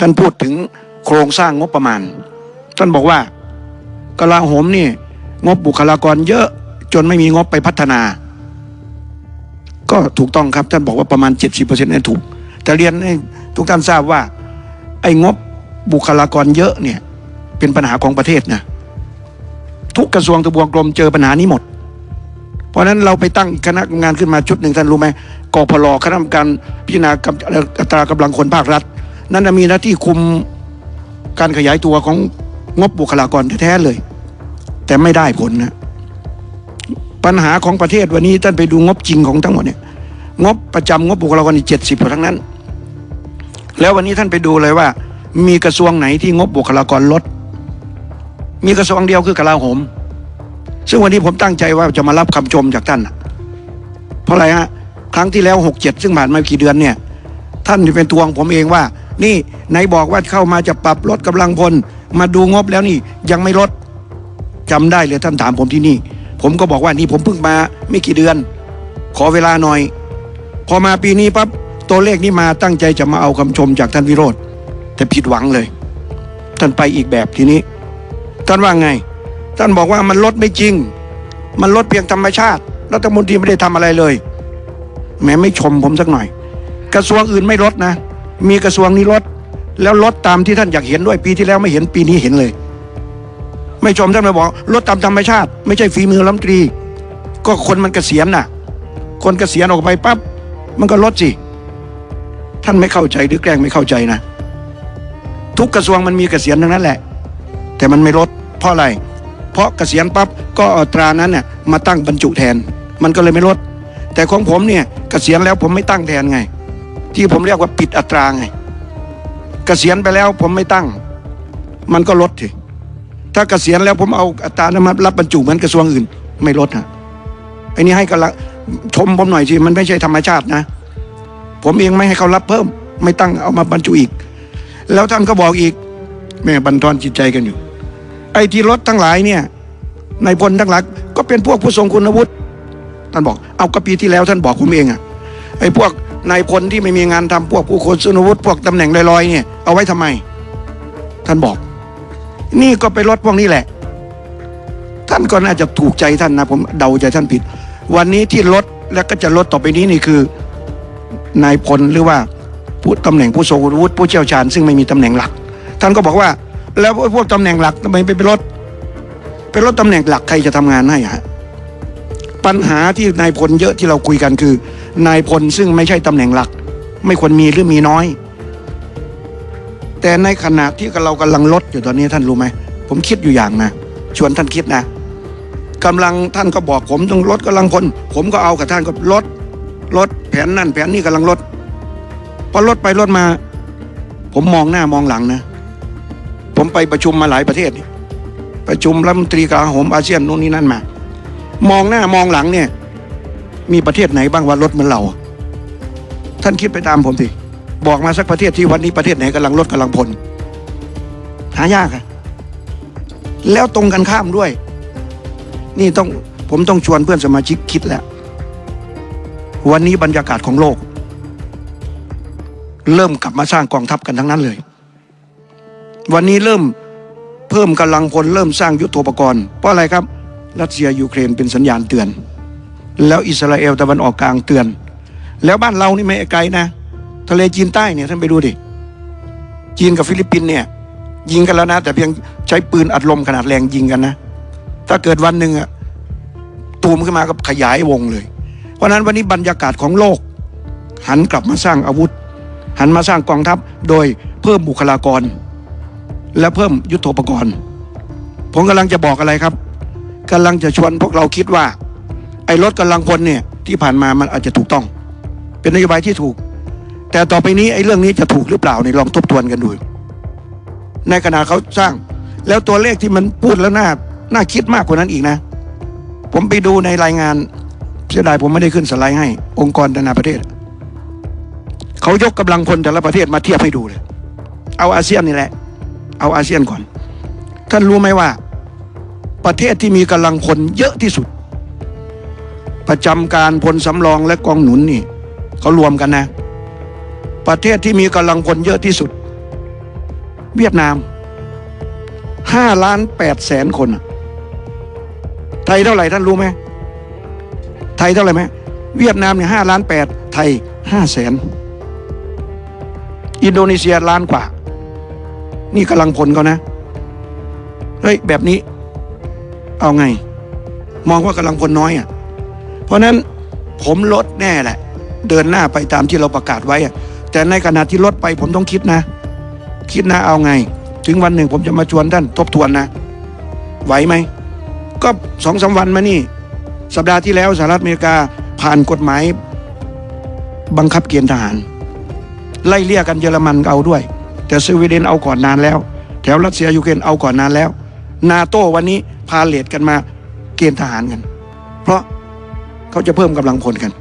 ท่านพูดถึงโครงสร้างงบประมาณ ท่านบอกว่ากลาโหมนี่งบบุคลากรเยอะจนไม่มีงบไปพัฒนา ก็ถูกต้องครับท่านบอกว่าประมาณ 70%นี่ถูก แต่เรียนให้ทุกท่านทราบว่า ไอ้งบบุคลากรเยอะเนี่ยเป็นปัญหาของประเทศนะทุกกระทรวงทบวงกรมเจอปัญหานี้หมด เพราะฉะนั้นเราไปตั้งคณะงานขึ้นมาชุดหนึ่งท่านรู้ไหมกพลคณะกรรมการพิจารณากำอัตรากำลังคนภาครัฐ นั่นนะมีหน้าที่คุมการขยายตัวของงบบุคลากรแท้ๆเลย แต่ไม่ได้ผลนะปัญหาของประเทศวันนี้ท่านไปดูงบจริงของทั้งหมดเนี่ยงบประจำงบบุคลากรเจ็ดสิบกว่าทั้งนั้น แล้ววันนี้ท่านไปดูเลยว่า มีกระทรวงไหนที่งบบุคลากรลด มีกระทรวงเดียวคือกลาโหม ซึ่งวันนี้ผมตั้งใจว่าจะมารับคำชมจากท่าน เพราะอะไรฮะครั้งที่แล้วหกเจ็ดซึ่งผ่านมากี่เดือนเนี่ย ท่านเป็นตัวของผมเองว่า นี่ไหนบอกว่าเข้ามาจะปรับลดกำลังพล มาดูงบแล้วนี่ยังไม่ลดจำได้เลยท่านถามผมที่นี่ ผมก็บอกว่านี่ผมเพิ่งมาไม่กี่เดือน ขอเวลาหน่อย พอมาปีนี้ปั๊บตัวเลขนี้มาตั้งใจจะมาเอาคำชมจากท่านวิโรธแต่ผิดหวังเลย ท่านไปอีกแบบทีนี้ ท่านว่าไง ท่านบอกว่ามันลดไม่จริง มันลดเพียงธรรมชาติรัฐมนตรีไม่ได้ทำอะไรเลยแม้ไม่ชมผมสักหน่อย กระทรวงอื่นไม่ลดนะ มีกระทรวงนี้ลด แล้วลดตามที่ท่านอยากเห็นด้วยปีที่แล้วไม่เห็นปีนี้เห็นเลย ไม่ชมท่านมาบอกลดตามธรรมชาติ ไม่ใช่ฝีมือรัฐมนตรี ก็คนมันเกษียณน่ะ คนเกษียณออกไปปั๊บมันก็ลดสิท่านไม่เข้าใจหรือแกล้งไม่เข้าใจนะ ทุกกระทรวงมันมีเกษียณทั้งนั้นแหละ แต่มันไม่ลด เพราะอะไร เพราะเกษียณปั๊บก็อาตรานั้นเนี่ยมาตั้งบรรจุแทน มันก็เลยไม่ลด แต่ของผมเนี่ยเกษียณแล้วผมไม่ตั้งแทนไง ที่ผมเรียกว่าปิดอัตราไงกเกษียณไปแล้วผมไม่ตั้ง มันก็ลดทีถ้ากเกษียณแล้วผมเอาอัตรานั้นมารับบรรจุเหมือนกระทรวงอื่น ไม่ลดฮะไอ้นี่ให้กำลังชมผมหน่อยสิมันไม่ใช่ธรรมชาตินะ ผมเองไม่ให้เขารับเพิ่ม ไม่ตั้งเอามาบรรจุอีก แล้วท่านก็บอกอีกแม่บันทอนจิตใจกันอยู่ ไอ้ที่รถทั้งหลายเนี่ยนายพลทั้งหลายก็เป็นพวกผู้ทรงคุณวุฒิท่านบอก เอาก็ปีที่แล้วท่านบอกผมเองอะ ไอ้พวกนายพลที่ไม่มีงานทำพวกผู้คนคุณวุฒิพวกตำแหน่งลอยๆเนี่ยเอาไว้ทำไม ท่านบอก นี่ก็ไปลดพวกนี้แหละ ท่านก็น่าจะถูกใจท่านนะผมเดาใจท่านผิด วันนี้ที่ลดแล้วก็จะลดต่อไปนี้นี่คือนายพลหรือว่าผู้ตำแหน่งผู้ทรงคุวุฒิผู้เชี่ยวชาญ ซึ่งไม่มีตำแหน่งหลัก ท่านก็บอกว่า แล้วพวกตำแหน่งหลักทำไมไปลดไปลดตำแหน่งหลักใครจะทำงานให้ฮะ ปัญหาที่นายพลเยอะที่เราคุยกันคือ นายพลซึ่งไม่ใช่ตำแหน่งหลัก ไม่ควรมีหรือมีน้อย แต่ในขณะที่เรากำลังลดอยู่ตอนนี้ท่านรู้ไหมผมคิดอยู่อย่างนะชวนท่านคิดนะกำลังท่านก็บอกผมต้องลดกำลังพล ผมก็เอากับท่านก็ลดลดแผนนั่นแผนนี่กำลังลดพอลดไปลดมา ผมมองหน้ามองหลังนะ ผมไปประชุมมาหลายประเทศ ประชุมรัฐมนตรีกลาโหมอาเซียนนู่นนี่นั่นมา มองหน้ามองหลังเนี่ย มีประเทศไหนบ้างว่ารถเหมือนเรา ท่านคิดไปตามผมสิบอกมาสักประเทศที่วันนี้ประเทศไหนกำลังลดกำลังพลหายากอะแล้วตรงกันข้ามด้วย นี่ต้องผมต้องชวนเพื่อนสมาชิกคิดแล้ว วันนี้บรรยากาศของโลก เริ่มกลับมาสร้างกองทัพกันทั้งนั้นเลย วันนี้เริ่มเพิ่มกำลังพลเริ่มสร้างยุทโธปกรณ์เพราะอะไรครับ รัสเซียยูเครนเป็นสัญญาณเตือน แล้วอิสราเอลตะวันออกกลางเตือน แล้วบ้านเรานี่ไม่ไกลนะ ทะเลจีนใต้เนี่ยท่านไปดูดิ จีนกับฟิลิปปินเนี่ยยิงกันแล้วนะ แต่เพียงใช้ปืนอัดลมขนาดแรงยิงกันนะ ถ้าเกิดวันหนึ่งอะตูมขึ้นมาก็ขยายวงเลย เพราะฉะนั้นวันนี้บรรยากาศของโลก หันกลับมาสร้างอาวุธ หันมาสร้างกองทัพโดยเพิ่มบุคลากร และเพิ่มยุทโธปกรณ์ ผมกำลังจะบอกอะไรครับ กำลังจะชวนพวกเราคิดว่า ไอ้รถกำลังพลเนี่ยที่ผ่านมามันอาจจะถูกต้อง เป็นนโยบายที่ถูก แต่ต่อไปนี้ไอ้เรื่องนี้จะถูกหรือเปล่าในยลองทบทวนกันดู ในขณะเขาสร้าง แล้วตัวเลขที่มันพูดแล้วน่าน่าคิดมากกว่านั้นอีกนะ ผมไปดูในรายงานเสียดายผมไม่ได้ขึ้นสไลด์ให้ องค์กรนานาประเทศ เขายกกำลังพลแต่ละประเทศมาเทียบให้ดูเลย เอาอาเซียนนี่แหละ เอาอาเซียนก่อน ท่านรู้ไหมว่า ประเทศที่มีกำลังพลเยอะที่สุด ประจำการพลสำรองและกองหนุนนี่เขารวมกันนะ ประเทศที่มีกำลังพลเยอะที่สุด เวียดนามห้าล้านแปดแสนคน ไทยเท่าไหร่ท่านรู้ไหมไทยเท่าไหร่ไหมเวียดนามเนี่ยห้าล้านแปดไทยห้าแสนอินโดนีเซียล้านกว่า นี่กำลังพลเขานะ เฮ้ย แบบนี้ เอาไง มองว่ากำลังพลน้อยอะ เพราะนั้นผมลดแน่แหละ เดินหน้าไปตามที่เราประกาศไว้อะแต่ในขณะที่ลดไปผมต้องคิดนะ คิดนะเอาไง ถึงวันหนึ่งผมจะมาชวนท่านทบทวนนะ ไหวไหม ก็สองสามวันมานี่ สัปดาห์ที่แล้วสหรัฐอเมริกาผ่านกฎหมาย บังคับเกณฑ์ทหาร ไล่เลี่ยกันเยอรมันเอาด้วย แต่สวีเดนเอาก่อนนานแล้ว แถวรัสเซียยูเครนเอาก่อนนานแล้ว นาโต้วันนี้พาเลทกันมาเกณฑ์ทหารกัน เพราะเขาจะเพิ่มกำลังพลกัน